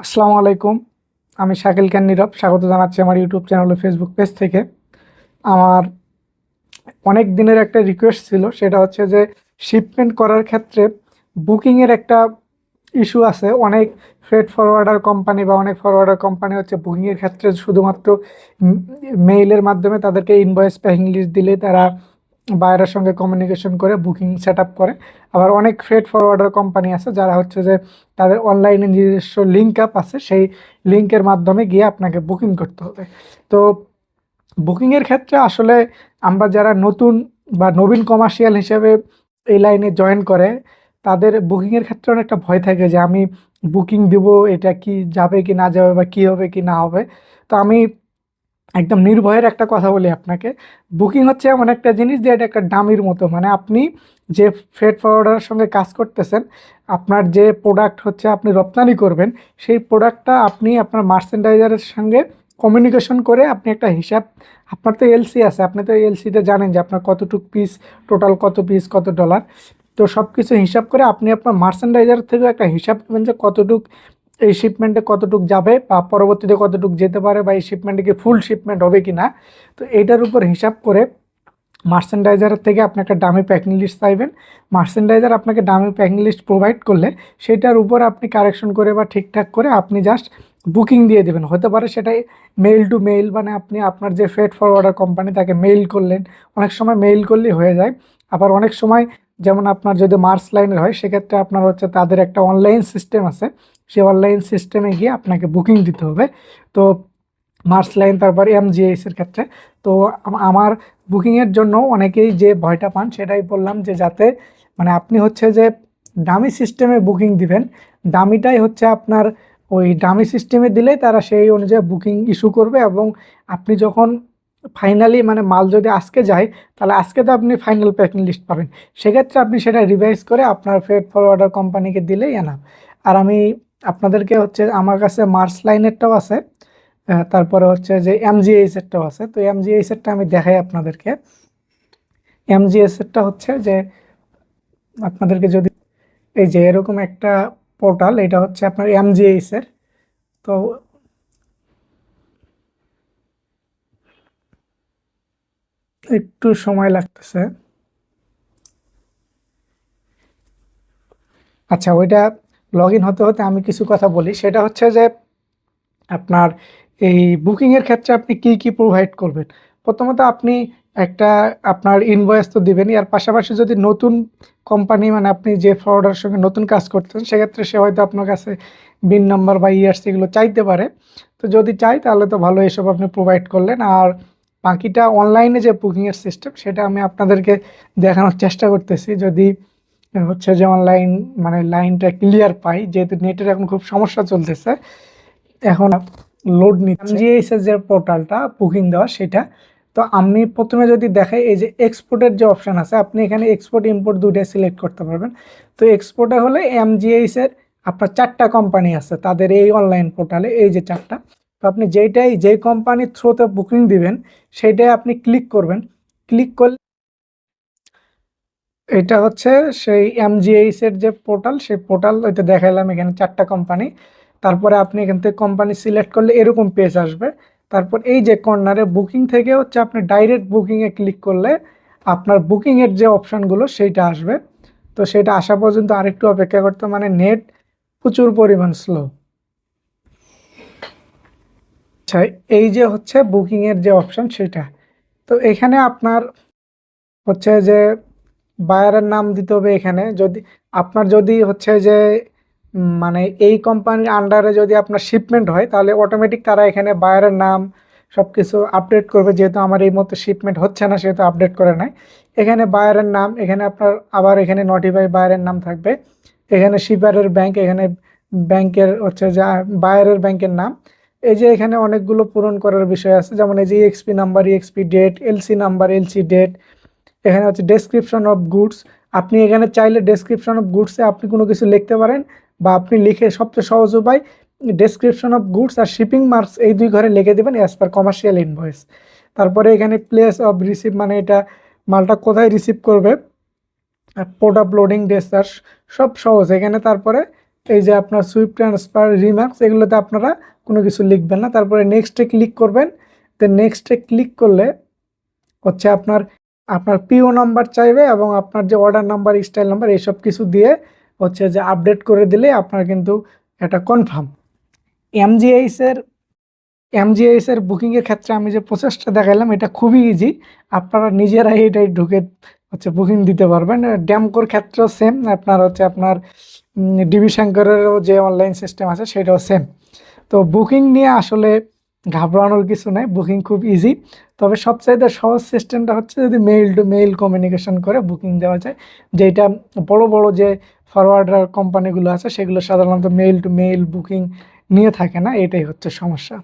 আসসালামু আলাইকুম। আমি শাকিল খান নীরব। স্বাগত জানাচ্ছি আমার ইউটিউব চ্যানেল ও ফেসবুক পেজ থেকে। আমার অনেক দিনের একটা রিকোয়েস্ট ছিল, সেটা হচ্ছে যে শিপমেন্ট করার ক্ষেত্রে বুকিংয়ের একটা ইস্যু আছে। অনেক ফ্রেড ফরওয়ার্ডার কোম্পানি বা অনেক ফরওয়ার্ডার কোম্পানি হচ্ছে বুকিংয়ের ক্ষেত্রে শুধুমাত্র মেইলের মাধ্যমে তাদেরকে ইনভয়েস প্যাকিং লিস্ট দিলে তারা বায়ারের সঙ্গে কমিউনিকেশন করে বুকিং সেট করে। আবার অনেক ফ্রেড ফরওয়ার্ডার কোম্পানি আছে যারা হচ্ছে যে তাদের অনলাইনে নিজস্ব লিঙ্ক আপ আছে, সেই লিঙ্কের মাধ্যমে গিয়ে আপনাকে বুকিং করতে হবে। তো বুকিংয়ের ক্ষেত্রে আসলে আমরা যারা নতুন বা নবীন কমার্শিয়াল হিসেবে এই লাইনে জয়েন করে, তাদের বুকিংয়ের ক্ষেত্রে অনেকটা ভয় থাকে যে আমি বুকিং দিব, এটা কি যাবে কি না যাবে বা কি হবে কি না হবে। তো আমি একদম নির্ভয়ের একটা কথা বলি আপনাকে। বুকিং হচ্ছে এমন একটা জিনিস যে এটা একটা ডামির মতো। মানে আপনি যে ফ্রেড ফরওয়ার্ডারের সঙ্গে কাজ করতেছেন, আপনার যে প্রোডাক্ট হচ্ছে আপনি রপ্তানি করবেন, সেই প্রোডাক্টটা আপনি আপনার মার্চেন্ডাইজারের সঙ্গে কমিউনিকেশন করে আপনি একটা হিসাব, আপনার তো এলসি আছে, আপনি তো এলসিতে জানেন যে আপনার কতটুক পিস টোটাল কত পিস কত ডলার তো সব কিছু হিসাব করে আপনি আপনার মার্চেন্ডাইজার থেকেও একটা হিসাব দেবেন যে কতটুক এই শিপমেন্টে কতটুক যাবে বা পরবর্তীতে কতটুক যেতে পারে বা এই শিপমেন্টে কি ফুল শিপমেন্ট হবে কি না তো এইটার উপর হিসাব করে মার্চেন্ডাইজারের থেকে আপনি একটা ডামি প্যাকিং লিস্ট চাইবেন। মার্চেন্ডাইজার আপনাকে ডামি প্যাকিং লিস্ট প্রোভাইড করলে সেটার উপর আপনি কারেকশন করে বা ঠিকঠাক করে আপনি জাস্ট বুকিং দিয়ে দেবেন। হতে পারে সেটাই মেইল টু মেইল মানে আপনি আপনার যে ফেড ফরওয়ার্ডার কোম্পানি তাকে মেইল করলেন, অনেক সময় মেইল করলেই হয়ে যায়। আবার অনেক সময় যেমন আপনার যদি মার্স লাইনের হয়, সেক্ষেত্রে আপনার হচ্ছে তাদের একটা অনলাইন সিস্টেম আছে। সেই অনলাইন সিস্টেমে গিয়ে আপনাকে বুকিং দিতে হবে। তো মার্চ লাইন তারপর এমজিএসের ক্ষেত্রে। তো আমার বুকিংয়ের জন্য অনেকেই যে ভয়টা পান, সেটাই বললাম যে যাতে মানে আপনি হচ্ছে যে ডামি সিস্টেমে বুকিং দিবেন ডামিটাই হচ্ছে আপনার ওই ডামি সিস্টেমে দিলে তারা সেই অনুযায়ী বুকিং ইস্যু করবে এবং আপনি যখন ফাইনালি মানে মাল যদি আজকে যায়, তাহলে আজকে তো আপনি ফাইনাল প্যাকিং লিস্ট পাবেন। সেক্ষেত্রে আপনি সেটা রিভাইজ করে আপনার ফেড ফরওয়ার্ডার কোম্পানিকে দিলেই এনাফ। আর আমি আপনাদেরকে হচ্ছে আমার কাছে মার্চ লাইনেরটাও আছে তারপরে হচ্ছে যে এমজিএস এরটাও আছে। তো এমজিএস এরটা আমি দেখাই আপনাদেরকে। এমজিএস এরটা হচ্ছে যে আপনাদেরকে যদি এই যে এরকম একটা পোর্টাল এটা হচ্ছে আপনার এমজিএস এর। তো একটু সময় লাগতেছে। আচ্ছা ওইটা লগ ইন হতে হতে আমি কিছু কথা বলি। সেটা হচ্ছে যে, আপনার এই বুকিংয়ের ক্ষেত্রে আপনি কি কি প্রোভাইড করবেন? প্রথমত আপনি একটা, আপনার ইনভয়েস তো দিবেনই। আর পাশাপাশি যদি নতুন কোম্পানি মানে আপনি যে ফরওয়ার্ডার সঙ্গে নতুন কাজ করতেন সেক্ষেত্রে সে হয়তো আপনার কাছে বিন নাম্বার বা ইয়ার্স এগুলো চাইতে পারে। তো যদি চাই, তাহলে তো ভালো এসব আপনি প্রোভাইড করলেন। আর বাকিটা অনলাইনে যে বুকিংয়ের সিস্টেম সেটা আমি আপনাদেরকে দেখানোর চেষ্টা করতেছি। যদি হচ্ছে যে অনলাইন মানে লাইনটা ক্লিয়ার পাই, যেহেতু নেটের এখন খুব সমস্যা চলতেছে। এখন লোড নিচ্ছে। জিএস এর যে পোর্টালটা বুকিং দেওয়া, সেটা। তো আমি প্রথমে যদি দেখাই, এই যে এক্সপোর্টের যে অপশান আছে, আপনি এখানে এক্সপোর্ট ইম্পোর্ট দুইটাই সিলেক্ট করতে পারবেন। তো এক্সপোর্টে হলে এমজিএইচ এর আপনার চারটা কোম্পানি আছে, তাদের এই অনলাইন পোর্টালে এই যে চারটা। তো আপনি যেইটাই, যেই কোম্পানির থ্রুতে বুকিং দিবেন, সেইটাই আপনি ক্লিক করবেন। ক্লিক করলে এটা হচ্ছে সেই এমজিএইচ এর যে পোর্টাল, সেই পোর্টাল ওইটা দেখাইলাম এখানে চারটা কোম্পানি তারপরে আপনি এখান থেকে কোম্পানি সিলেক্ট করলে এরকম পেজ আসবে। তারপর এই যে কর্নারে বুকিং থেকে হচ্ছে আপনি ডাইরেক্ট বুকিংয়ে ক্লিক করলে আপনার বুকিংয়ের যে অপশানগুলো সেইটা আসবে। তো সেটা আসা পর্যন্ত আরেকটু অপেক্ষা করতে মানে নেট প্রচুর পরিমাণ স্লো আচ্ছা এই যে হচ্ছে বুকিংয়ের যে অপশান সেটা তো এখানে আপনার হচ্ছে যে বায়ারের নাম দিতে হবে এখানে। যদি, আপনার যদি হচ্ছে যে মানে এই কোম্পানির আন্ডারে যদি আপনার শিপমেন্ট হয়, তাহলে অটোমেটিক তারা এখানে বায়ারের নাম সব কিছু আপডেট করবে। যেহেতু আমার এই মতো শিপমেন্ট হচ্ছে না, সেহেতু আপডেট করে নাই। এখানে বায়ারের নাম, এখানে আপনার আবার এখানে নোটিফাই বায়ারের নাম থাকবে। এখানে শিপারের ব্যাংক এখানে ব্যাংকের হচ্ছে যা, বায়ারের ব্যাংকের নাম। এই যে এখানে অনেকগুলো পূরণ করার বিষয় আছে, যেমন এই যে EXP number EXP date LC number LC date এখানে হচ্ছে ডেসক্রিপশন অফ গুডস আপনি এখানে চাইলে ডেসক্রিপশন অফ গুডসে আপনি কোনো কিছু লিখতে পারেন বা আপনি লিখে সবচেয়ে সহজ উপায় ডেসক্রিপশন অফ গুডস আর শিপিং মার্কস এই দুই ঘরে লিখে দেবেন অ্যাজ পার কমার্শিয়াল ইনভয়েস তারপরে এখানে প্লেস অফ রিসিভ মানে এটা মালটা কোথায় রিসিভ করবে পোর্ট আপলোডিং ডেসার সব সহজ। এখানে তারপরে এই যে আপনার সুইপ ট্রান্সফার রিমার্কস এগুলোতে আপনারা কোনো কিছু লিখবেন না। তারপরে নেক্সটে ক্লিক করবেন। দেন নেক্সটে ক্লিক করলে হচ্ছে আপনার আপনার পিও নাম্বার চাইবে এবং আপনার যে অর্ডার নাম্বার স্টাইল নাম্বার এইসব কিছু দিয়ে হচ্ছে যে আপডেট করে দিলে আপনার কিন্তু এটা কনফার্ম এমজিএইসের এমজিএইসের বুকিংয়ের ক্ষেত্রে আমি যে প্রসেসটা দেখালাম এটা খুবই ইজি আপনারা নিজেরাই এটাই ঢুকে হচ্ছে বুকিং দিতে পারবেন। ড্যামকোর ক্ষেত্রেও সেম আপনার হচ্ছে আপনার ডিবি শঙ্করেরও যে অনলাইন সিস্টেম আছে, সেটাও সেম তো বুকিং নিয়ে আসলে ঘাবড়ানোর কিছু নাই বুকিং খুব ইজি তবে সবচাইতে সহজ সিস্টেমটা হচ্ছে যদি মেইল টু মেইল কমিউনিকেশন করে বুকিং দেওয়া যায়। যেটা বড় বড় যে ফরওয়ার্ডার কোম্পানিগুলো আছে, সেগুলো সাধারণত মেইল টু মেইল বুকিং নিয়ে থাকে না, এটাই হচ্ছে সমস্যা।